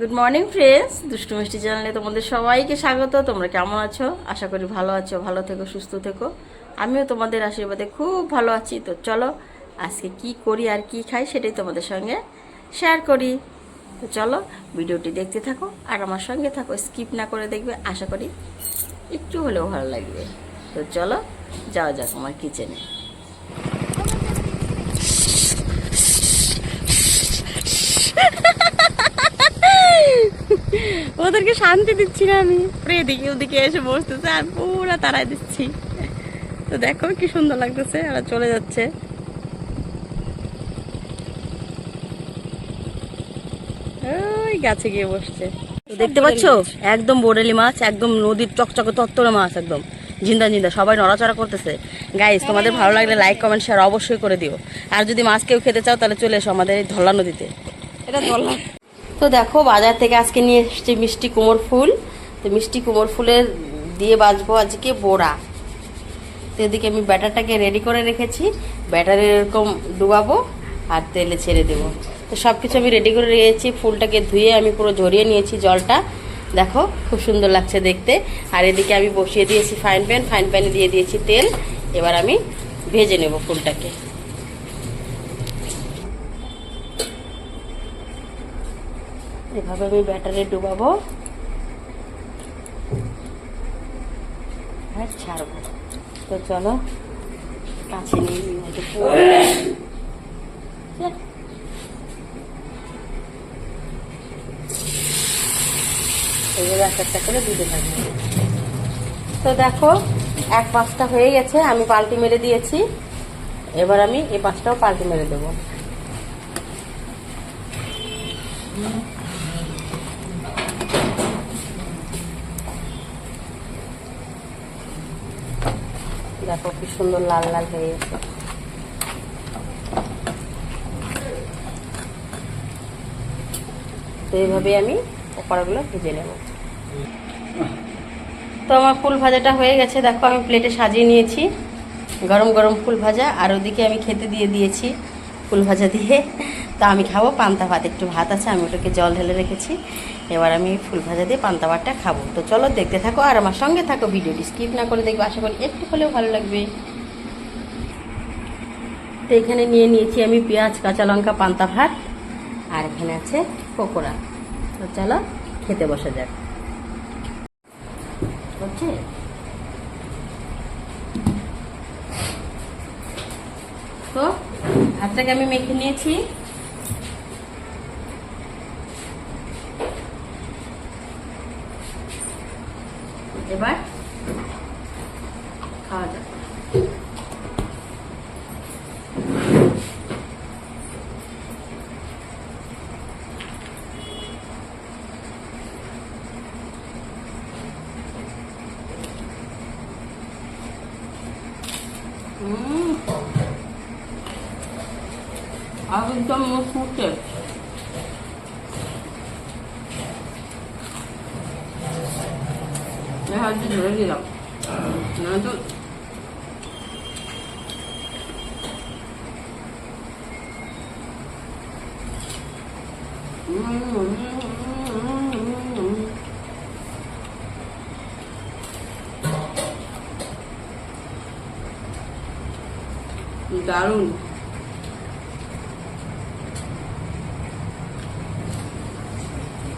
Good morning friends দুষ্টু মিষ্টি চ্যানেলে তোমাদের সবাইকে স্বাগত। তোমরা কেমন আছো? আশা করি ভালো আছো, ভালো থেকো, সুস্থ থেকো। আমিও তোমাদের আশীর্বাদে খুব ভালো আছি। তো চলো, আজকে কি করি আর কি খাই সেটাই তোমাদের সঙ্গে শেয়ার করি। তো চলো, ভিডিওটি দেখতে থাকো আর আমার সঙ্গে থাকো। স্কিপ না করে দেখবে, আশা করি একটু হলেও ভালো লাগবে। তো চলো, যাওয়া যাক আমার কিচেনে ওদেরকে শান্তি দিচ্ছি না আমি। এদিকে ওদিকে এসে বসতেছে আর পুরো তারাই দিচ্ছি। তো দেখো কি সুন্দর লাগতেছে ওরা চলে যাচ্ছে। ওই গাছে গিয়ে বসছে। দেখতে পাচ্ছ? একদম বোরেলি মাছ একদম নদীর চকচকে তত্তরে মাছ একদম। জিন্দা জিন্দা সবাই নড়াচড়া করতেছে। গাইস তোমাদের ভালো লাগলে লাইক কমেন্ট শেয়ার অবশ্যই করে দিও। আর যদি মাছ কেউ খেতে চাও তাহলে চলে এসো আমাদের এই ধলা নদীতে। এটা ধরলাম তো দেখো, বাজার থেকে আজকে নিয়ে এসেছি মিষ্টি কুমোর ফুল। তো মিষ্টি কুমোর ফুলের দিয়ে বাজবো আজকে বোড়া। তো এদিকে আমি ব্যাটারটাকে রেডি করে রেখেছি। ব্যাটারে এরকম ডুবাবো আর তেলে ছেড়ে দেবো। তো সব কিছু আমি রেডি করে রেখেছি। ফুলটাকে ধুয়ে আমি পুরো ঝরিয়ে নিয়েছি জলটা। দেখো, খুব সুন্দর লাগছে দেখতে। আর এদিকে আমি বসিয়ে দিয়েছি ফাইন প্যান ফাইন প্যানে দিয়ে দিয়েছি তেল। এবার আমি ভেজে নেব ফুলটাকে। এভাবে আমি ব্যাটারে ডুবাবো। আর ছাড়বো তো চলো, কাছে। এইভাবে একটা একটা করে দিতে তো দেখো, এক পাঁচটা হয়ে গেছে, আমি পাল্টি মেরে দিয়েছি। এবার আমি এই পাঁচটাও পাল্টি মেরে দেবো। দেখো কি সুন্দর লাল লাল হয়ে গেছে। তো এইভাবে আমি পকোড়াগুলো ভেজে নেব। তো আমার ফুল ভাজাটা হয়ে গেছে। দেখো আমি প্লেটে সাজিয়ে নিয়েছি। গরম গরম ফুল ভাজা। আর ওদিকে আমি খেতে দিয়ে দিয়েছি ফুল ভাজা দিয়ে। তো আমি খাব পান্তা ভাত। একটু ভাত আছে, আমি ওটাকে জল ঢেলে রেখেছি। এবার আমি ফুল ভাজা দিয়ে পান্তা ভাতটা খাব। তো চলো দেখতে থাকো আর আমার সঙ্গে থাকো ভিডিওটি। স্কিপ না করে দেখবে, আশা করি একটু হলেও ভালো লাগবে। তো এখানে নিয়ে নিয়েছি আমি পেঁয়াজ, কাঁচা লঙ্কা, পান্তা ভাত, আর এখানে আছে পকোড়া। তো চলো খেতে বসা যাক তো ভাতটাকে আমি মেখে নিয়েছি। এবার খাওয়া যাক। হুম একদম মুখমুখে হাত দিয়ে ধরে দিলাম না তো দারুণ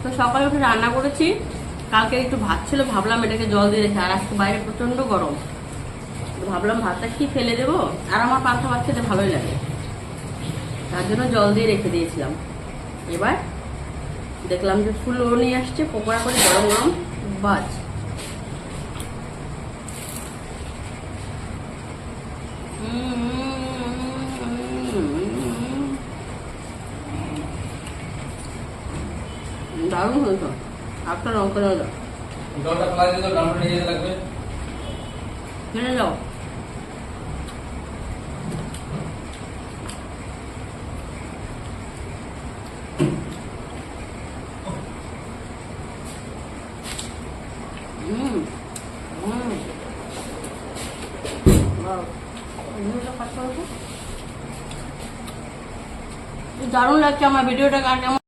তো সকালে উঠে রান্না করেছি। কালকে একটু ভাত ছিল, ভাবলাম এটাকে জল দিয়ে রেখে, আর আজকে বাইরে প্রচণ্ড গরম। ভাবলাম ভাতটা কি ফেলে দেবো? আর আমার পান্তা ভাত খেতে ভালোই লাগে। তার জন্য জল দিয়ে রেখে দিয়েছিলাম। এবার দেখলাম যে ফুল নিয়ে আসছে, পকোড়া করে গরম গরম বাজ। দারুণ হয়েছে। আপনার অঙ্ক দাও জলটা ফেলাই দিলে ডাউনলোড নিয়ে যেতে লাগবে। মেনে যাও হুম হুম দারুণ লাগছে আমার ভিডিওটা কার কেমন